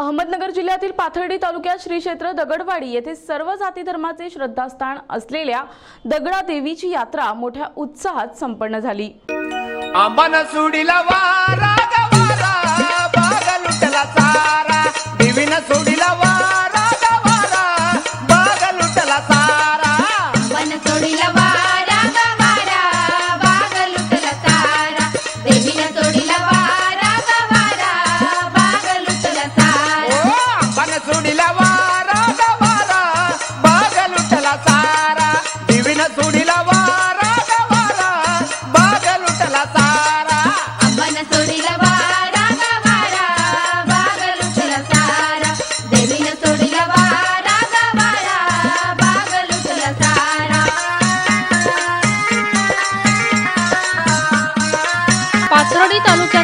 अहमदनगर जिल्ह्यातील पाथर्डी तालुक्यात श्री क्षेत्र दगडवाडी येथे सर्व जाती धर्माचे श्रद्धास्थान असलेल्या दगडा देवीची यात्रा मोठ्या उत्साहात संपन्न झाली. आंबान सुडीला वारा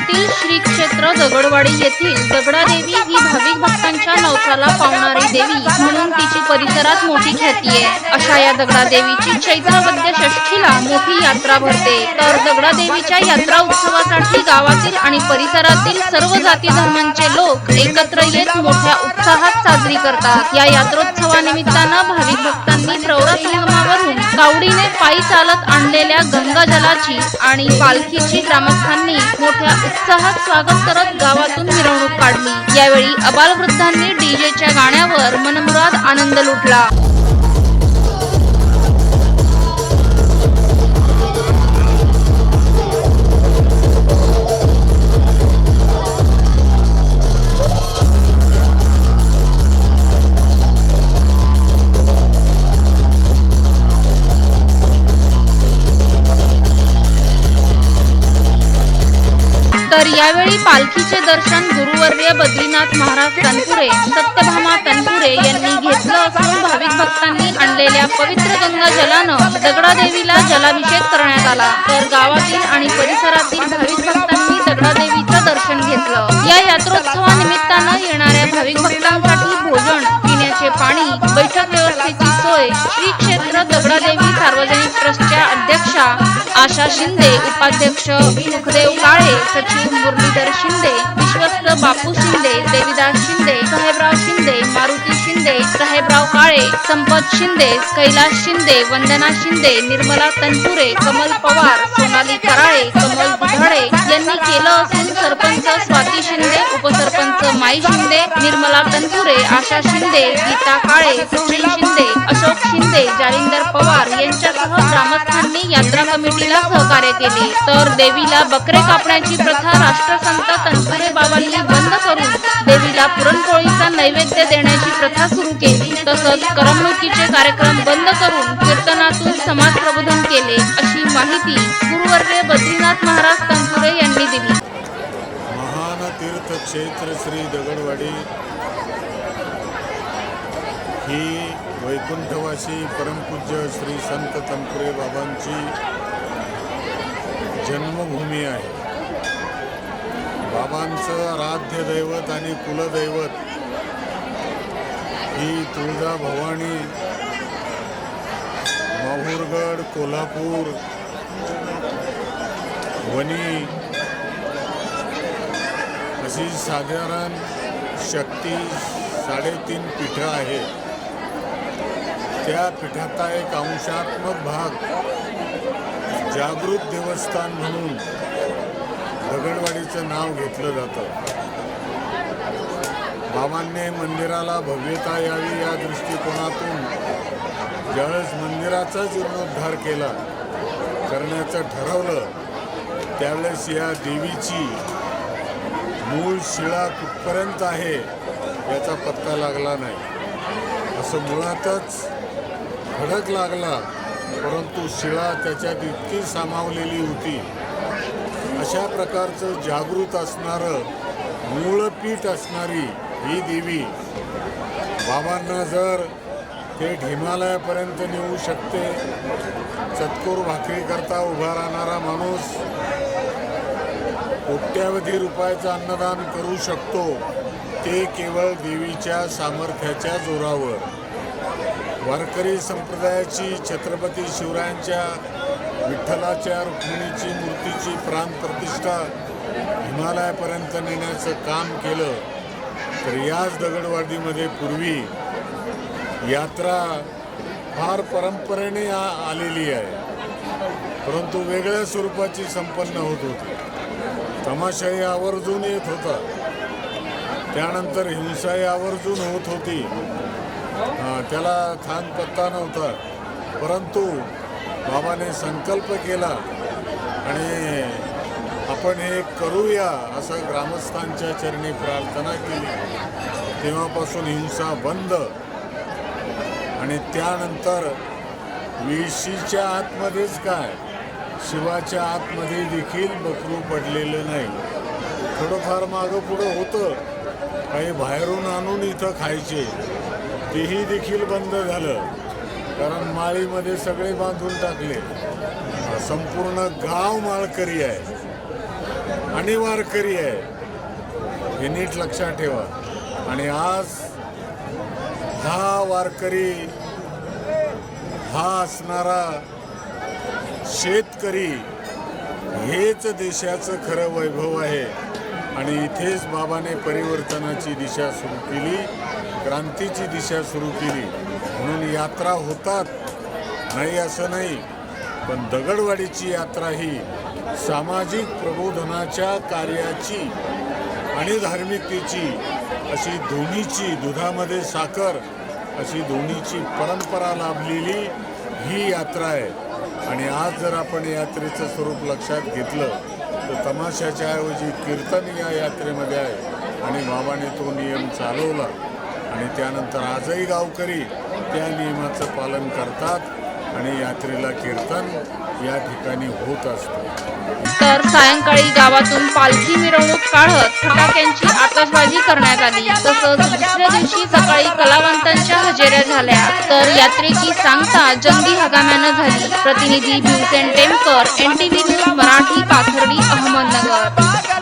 पुण्यातील श्री क्षेत्र दगडवाडी येथील दगडादेवी ही भाविक भक्तांच्या नवसाला पावणारी देवी म्हणून तिची परिसरात मोठी ख्याती आहे. अशा या दगडादेवीची चैत्र वद्य षष्ठीला मोठी यात्रा भरते. तर दगडादेवीच्या यात्रा उत्सवासाठी गावातील आणि परिसरातील सर्व जाती धर्मांचे लोक एकत्र येत मोठ्या उत्साहात साजरी करतात. या यात्रोत्सवानिमित्तानं भाविक भक्तांनी प्रवरा संगमावरून गाव पायी चालत आणलेल्या गंगाजलाची आणि पालखीची ग्रामस्थांनी मोठ्या उत्साहात स्वागत करत गावातून मिरवणूक काढली. यावेळी अबालवृद्धांनी डीजेच्या गाण्यावर मनमुराद आनंद लुटला. यावेळी पालखीचे दर्शन गुरुवर्य बद्रीनाथ महाराज तनपुरे सत्यभामा तनपुरे यांनी घेतलं असून भाविक भक्तांनी आणलेल्या पवित्र गंगा जलानं दगडादेवीला जलाभिषेक करण्यात आला. तर गावातील आणि परिसरातील भाविक भक्तांनी दगडादेवीचं दर्शन घेतलं. या यात्रोत्सवानिमित्तानं येणाऱ्या भाविक भक्तांसाठी भोजन पिण्याचे पाणी बैठक व्यवस्थेची सोय श्री क्षेत्र दगडादेवी आशा शिंदे उपाध्यक्ष सुखदेव काळे सचिव मुरलीधर शिंदे विश्वस्त बापू शिंदे देविदास शिंदे साहेबराव शिंदे मारुती शिंदे साहेबराव काळे संपत शिंदे कैलास शिंदे वंदना शिंदे निर्मला तनपुरे कमल पवार सोनाली कराळे कमल दुधाडे यांनी केलं असून सरपंच साई शिंदे निर्मला तनपुरे आशा शिंदे गीता काळे कृष्ण शिंदे अशोक शिंदे जालिंदर पवार यांच्यासह ग्रामस्थांनी यात्रा कमिटीला सहकार्य केले. तर देवीला बकरे कापण्याची प्रथा राष्ट्रसंत तनपुरे बाबांनी बंद करून देवीला पुरणपोळीचा नैवेद्य देण्याची प्रथा सुरू केली. तसंच करमणुकीचे कार्यक्रम बंद करून क्षेत्र श्री दगडवाडी ही वैकुंठवासी परमपूज्य श्री संत तंपुरे बाबांची जन्मभूमी आहे. बाबांचं आराध्य दैवत आणि कुलदैवत ही तुळजा भवानी माहूरगड कोल्हापूर वणी अशी साधारण शक्ती साडेतीन पीठं आहेत त्या पीठाचा एक अंशात्मक भाग जागृत देवस्थान म्हणून दगडवाडीचं नाव घेतलं जातं. बाबांनी मंदिराला भव्यता यावी या दृष्टिकोनातून ज्यावेळेस मंदिराचा जीर्णोद्धार केला करण्याचं ठरवलं त्यावेळेस या देवीची मूळ शिळा कुठपर्यंत आहे याचा पत्ता लागला नाही. असं मुळातच खडक लागला परंतु शिळा त्याच्यात इतकी सामावलेली होती. अशा प्रकारचं जागृत असणारं मूळपीठ असणारी ही देवी बाबांना जर थेट हिमालयापर्यंत नेऊ शकते चतकोर भाकरीकरता उभा राहणारा माणूस कोट्यावधी रुपयाचं अन्नदान करू शकतो ते केवळ देवीच्या सामर्थ्याच्या जोरावर. वारकरी संप्रदायाची छत्रपती शिवरायांच्या विठ्ठलाच्या रुक्मिणीची मूर्तीची प्राणप्रतिष्ठा हिमालयापर्यंत नेण्याचं काम केलं तर याच दगडवाडीमध्ये पूर्वी यात्रा फार परंपरेने आलेली आहे. परंतु वेगळ्या स्वरूपाची संपन्न होत होती. तमाशाही आवर्जून येत होता. त्यानंतर हिंसाही आवर्जून होत होती. त्याला थांग पत्ता नव्हता. परंतु बाबाने संकल्प केला आणि आपण हे करूया असं ग्रामस्थांच्या चरणी प्रार्थना केली. तेव्हापासून हिंसा बंद. आणि त्यानंतर विशीच्या आतमध्येच काय? शिवाच्या आतमध्ये देखील बकरू पडलेलं नाही. थोडंफार मागं पुढं होतं. काही बाहेरून आणून इथं खायचे. तेही देखील बंद झालं. कारण माळीमध्ये सगळे बांधून टाकले. संपूर्ण गाव माळकरी आहे. आणि वारकरी आहे. हे नीट लक्षात ठेवा. आणि आज हा वारकरी हा असणारा शेतकरी हेच देशाचं खरं वैभव आहे. आणि इथेच बाबाने परिवर्तनाची दिशा सुरू केली क्रांतीची दिशा सुरू केली. म्हणून यात्रा होतात. नाही असं नाही पण दगडवाडीची यात्रा ही सामाजिक प्रबोधनाच्या कार्याची आणि धार्मिकतेची अशी दोन्हीची दुधामध्ये साखर अशी दोन्हीची परंपरा लाभलेली ही यात्रा आहे. आणि आज जर आपण यात्रेचं स्वरूप लक्षात घेतलं तर तमाशाच्या ऐवजी कीर्तन या यात्रेमध्ये आहे. आणि बाबाने तो नियम चालवला. आणि त्यानंतर आजही गावकरी त्या नियमाचं पालन करतात. आणि यात्रेला कीर्तन या ठिकाणी होत असते. तर सायंकाळी गावातून पालखी मिरवणूक काढत फटाक्यांची आतषबाजी करण्यात आली. तसंच दुसऱ्या दिवशी सकाळी कलावंतांच्या हजेऱ्या झाल्या. तर यात्रेची सांगता जंगी हगाम्यानं झाली. प्रतिनिधी भीमसेन टेमकर एनटीव्ही न्यूज मराठी पाथर्डी अहमदनगर.